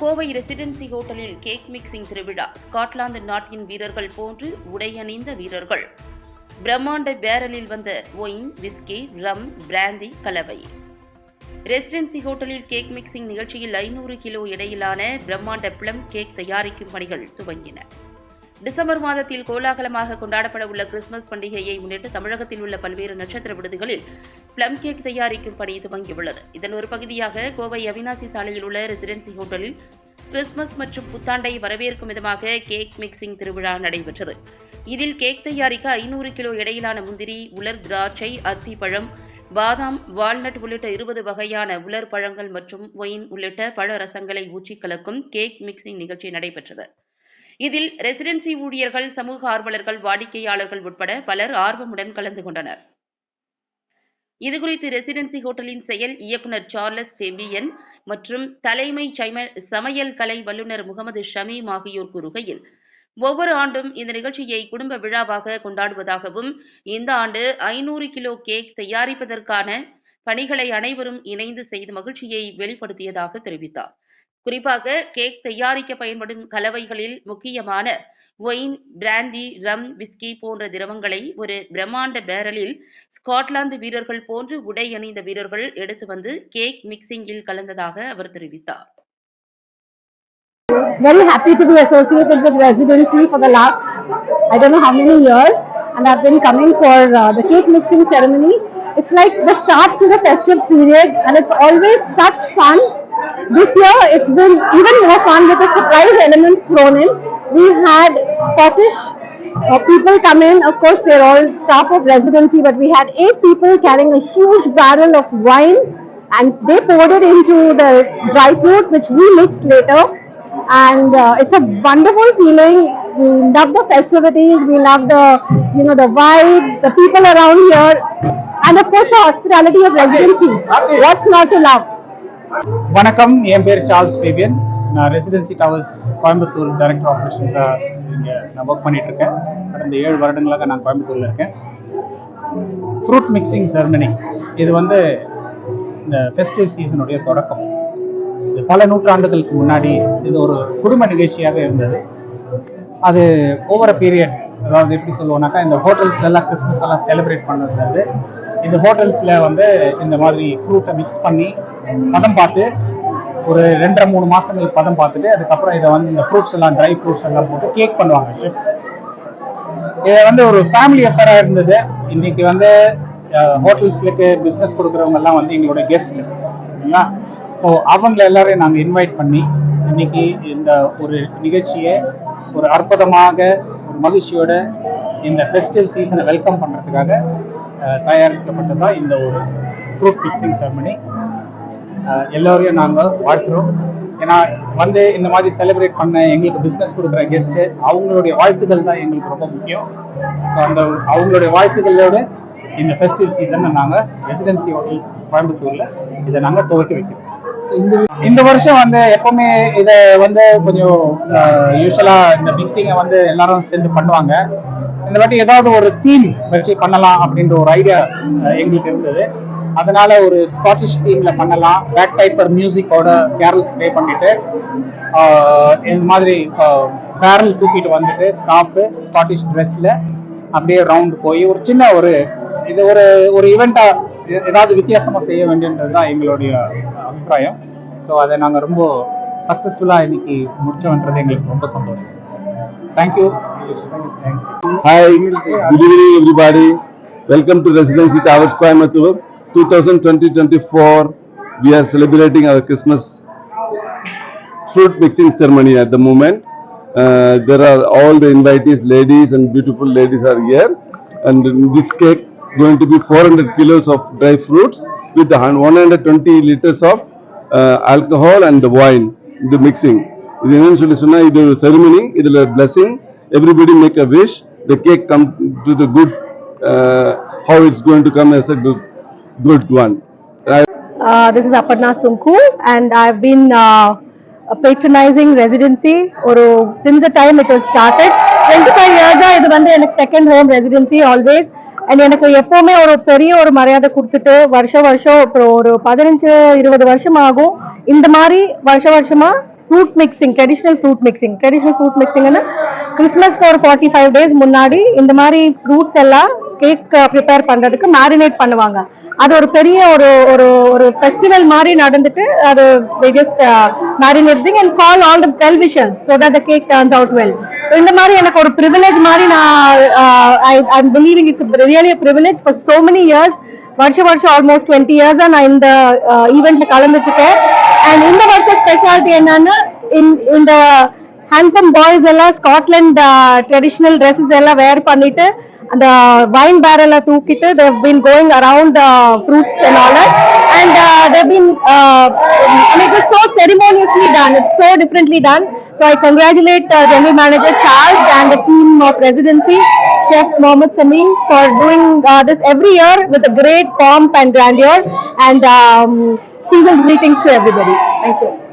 Kovai residency ஹோட்டலில் cake mixing திருவிழா. Scotland நாட்டின் வீரர்கள் போன்று உடையணிந்த வீரர்கள். பிரம்மாண்ட பேரலில் வந்த ஒயின் விஸ்கி ரம் பிராந்தி கலவை. ரெசிடென்சி ஹோட்டலில் கேக் மிக்சிங் நிகழ்ச்சியில் ஐநூறு கிலோ இடையிலான பிரம்மாண்ட பிளம் கேக் தயாரிக்கும் பணிகள் துவங்கின. டிசம்பர் மாதத்தில் கோலாகலமாக கொண்டாடப்பட உள்ள கிறிஸ்துமஸ் பண்டிகையை முன்னிட்டு தமிழகத்தில் உள்ள பல்வேறு நட்சத்திர விடுதிகளில் பிளம் கேக் தயாரிக்கும் பணி துவங்கியுள்ளது. இதன் ஒரு பகுதியாக கோவை அவினாசி சாலையில் உள்ள ரெசிடென்சி ஹோட்டலில் கிறிஸ்துமஸ் மற்றும் புத்தாண்டை வரவேற்கும் விதமாக கேக் மிக்சிங் திருவிழா நடைபெற்றது. இதில் கேக் தயாரிக்க ஐநூறு கிலோ எடையிலான முந்திரி உலர் திராட்சை அத்திப்பழம் பாதாம் வால்நட் உள்ளிட்ட இருபது வகையான உலர் பழங்கள் மற்றும் ஒயின் உள்ளிட்ட பழ ரசங்களை ஊற்றி கலக்கும் கேக் மிக்சிங் நிகழ்ச்சி நடைபெற்றது. இதில் ரெசிடென்சி ஊழியர்கள் சமூக ஆர்வலர்கள் வாடிக்கையாளர்கள் உட்பட பலர் ஆர்வமுடன் கலந்து கொண்டனர். இதுகுறித்து ரெசிடென்சி ஹோட்டலின் செயல் இயக்குனர் சார்லஸ் ஃபெபியன் மற்றும் தலைமை சமையல் கலை வல்லுநர் முகமது ஷமீம் ஆகியோர் கூறுகையில் ஒவ்வொரு ஆண்டும் இந்த நிகழ்ச்சியை குடும்ப விழாவாக கொண்டாடுவதாகவும் இந்த ஆண்டு ஐநூறு கிலோ கேக் தயாரிப்பதற்கான பணிகளை அனைவரும் இணைந்து செய்து மகிழ்ச்சியை வெளிப்படுத்தியதாக தெரிவித்தார். குறிப்பாக கேக் தயாரிக்க பயன்படும் கலவைகளில் முக்கியமான ஒயின் பிராந்தி ரம் விஸ்கி போன்ற திரவங்களை ஒரு பிரம்மாண்ட பேரலில் ஸ்காட்லாந்து வீரர்கள் போன்று உடை அணிந்த வீரர்கள் எடுத்து வந்து கேக் மிக்சிங்கில் கலந்ததாக அவர் தெரிவித்தார் very happy to be associated with residency for the last I don't know how many years and I've been coming for uh, the cake mixing ceremony. It's like the start to the festive period and it's always such fun. This year it's been even more fun with a surprise element thrown in. We had Scottish uh, people come in, of course they're all staff of residency but we had eight people carrying a huge barrel of wine and they poured it into the dry fruit which we mixed later and uh, it's a wonderful feeling. We love the festivities, we love the you know the vibe, the people around here, and of course the hospitality of residency. What's not to love? வணக்கம். என் பேர் Charles Fabian நான் residency towers Coimbatore director ஆப்ரேஷன்ஸாக இங்கே நான் work பண்ணிட்டு இருக்கேன் கடந்த ஏழு வருடங்களாக நான் கோயம்புத்தூரில் இருக்கேன். ஃப்ரூட் மிக்சிங் செர்மனி இது வந்து இந்த ஃபெஸ்டிவ் சீசனுடைய தொடக்கம். இது பல நூற்றாண்டுகளுக்கு முன்னாடி இது ஒரு குடும்ப நிகழ்ச்சியாக இருந்தது. அது ஓவர பீரியட் அதாவது எப்படி சொல்லுவோம்னாக்கா இந்த ஹோட்டல்ஸ்ல எல்லாம் கிறிஸ்மஸ் எல்லாம் செலிப்ரேட் பண்ணுறது இந்த ஹோட்டல்ஸில் வந்து இந்த மாதிரி ஃப்ரூட்டை மிக்ஸ் பண்ணி பதம் பார்த்து ஒரு ரெண்டரை மூணு மாசங்கள் பதம் பார்த்துட்டு அதுக்கப்புறம் இதை வந்து இந்த ஃப்ரூட்ஸ் எல்லாம் ட்ரை ஃப்ரூட்ஸ் எல்லாம் போட்டு கேக் பண்ணுவாங்க ஷெஃப் இதை வந்து ஒரு ஃபேமிலி அஃபேரா இருந்தது. இன்னைக்கு வந்து ஹோட்டல்ஸ்லுக்கு பிஸ்னஸ் கொடுக்குறவங்க எல்லாம் வந்து எங்களோட கெஸ்ட் இல்லைங்களா ஸோ அவங்கள எல்லாரையும் நாங்கள் இன்வைட் பண்ணி இன்னைக்கு இந்த ஒரு நிகழ்ச்சியை ஒரு அற்புதமாக ஒரு மகிழ்ச்சியோட இந்த ஃபெஸ்டிவல் சீசனை வெல்கம் பண்ணுறதுக்காக தயாரிக்கப்பட்டதான் இந்த ஒரு ஃப்ரூட் ஃபிக்ஸிங் செரமனி எல்லோரையும் நாங்கள் வாழ்த்துறோம். ஏன்னா வந்து இந்த மாதிரி செலிப்ரேட் பண்ண எங்களுக்கு பிஸ்னஸ் கொடுக்குற கெஸ்ட்டு அவங்களுடைய வாழ்த்துக்கள் தான் எங்களுக்கு ரொம்ப முக்கியம். ஸோ அந்த அவங்களுடைய வாழ்த்துக்களோடு இந்த ஃபெஸ்டிவ் சீசனை நாங்கள் ரெசிடென்சி ஹோட்டல்ஸ் கோயம்புத்தூரில் இதை நாங்கள் துவக்கி வைக்கிறோம். இந்த வருஷம் வந்து எப்பவுமே இதை வந்து கொஞ்சம் யூஸ்வலாக இந்த மிக்சிங்கை வந்து எல்லாரும் சேர்ந்து பண்ணுவாங்க. இந்த வாட்டி ஏதாவது ஒரு தீம் வச்சு பண்ணலாம் அப்படின்ற ஒரு ஐடியா எங்களுக்கு இருந்தது. அதனால ஒரு ஸ்காட்டிஷ் தீம்ல பண்ணலாம் பேக் டைப்பர் மியூசிக்கோட கேரல்ஸ் ப்ளே பண்ணிட்டு இந்த மாதிரி பேரல் தூக்கிட்டு வந்துட்டு ஸ்டாஃப் ஸ்காட்டிஷ் ட்ரெஸ்ல அப்படியே ரவுண்ட் போய் ஒரு சின்ன ஒரு இது ஒரு ஒரு ஈவெண்டா ஏதாவது வித்தியாசமா செய்ய வேண்டியன்றது தான் எங்களுடைய அபிப்பிராயம் ஸோ அதை நாங்கள் ரொம்ப சக்ஸஸ்ஃபுல்லாக இன்னைக்கு முடிச்சோன்றது எங்களுக்கு ரொம்ப சந்தோஷம் thank you Hi, good evening everybody. Welcome to Residency Towers Coimbatore. 2020-24, we are celebrating our Christmas fruit mixing ceremony at the moment. Uh, there are all the invitees, ladies and beautiful ladies are here. And this cake going to be 400 kilos of dry fruits with the hun- 120 liters of uh, alcohol and the wine, the mixing. இது என்னன்னு சொல்லி சொன்னா இது ceremony இதுல blessing everybody make a wish the cake come to the good uh, how it's going to come as a good one. Uh, this is Aparna Sunku and I've been uh, patronizing residency. or since the time it was started. 25 years ஆ இது வந்து எனக்கு second home residency always and எனக்கு எப்பவுமே ஒரு பெரிய ஒரு மரியாதை கொடுத்துட்டு வருஷம் வருஷம் அப்புறம் ஒரு பதினஞ்சு இருபது வருஷம் ஆகும். இந்த மாதிரி வருஷ வருஷமா fruit mixing traditional fruit mixing traditional fruit மிக்சிங்னா கிறிஸ்மஸ்க்கு ஒரு ஃபார்ட்டி ஃபைவ் டேஸ் முன்னாடி இந்த மாதிரி ஃப்ரூட்ஸ் எல்லாம் கேக் ப்ரிப்பேர் பண்றதுக்கு மேரினேட் பண்ணுவாங்க. அது ஒரு பெரிய ஒரு ஒரு ஒரு ஃபெஸ்டிவல் மாதிரி நடந்துட்டு அது just marinating and call all the television so that the cake turns out well so இந்த மாதிரி எனக்கு ஒரு ப்ரிவிலேஜ் மாதிரி நான் I I believing it's really privilege for so many years வருஷம் வருஷம் ஆல்மோஸ்ட் டுவெண்ட்டி இயர்ஸா நான் இந்த ஈவெண்ட்ல கலந்துட்டுருக்கேன். அண்ட் இந்த வருஷம் ஸ்பெஷாலிட்டி என்னன்னா இந்த- இந்த ஹேண்ட்ஸம் பாய்ஸ் எல்லாம் ஸ்காட்லாண்ட் ட்ரெடிஷ்னல் ட்ரெஸ்ஸஸ் எல்லாம் வேர் பண்ணிட்டு அந்த வைன் பேரல தூக்கிட்டு they've been going around fruits and all and they've been it is so ceremoniously done it's so differently done so I congratulate general manager Charles and the team of residency Chef Mohammed Samin for doing uh, this every year with a great pomp and grandeur and um, season greetings to everybody. Thank you.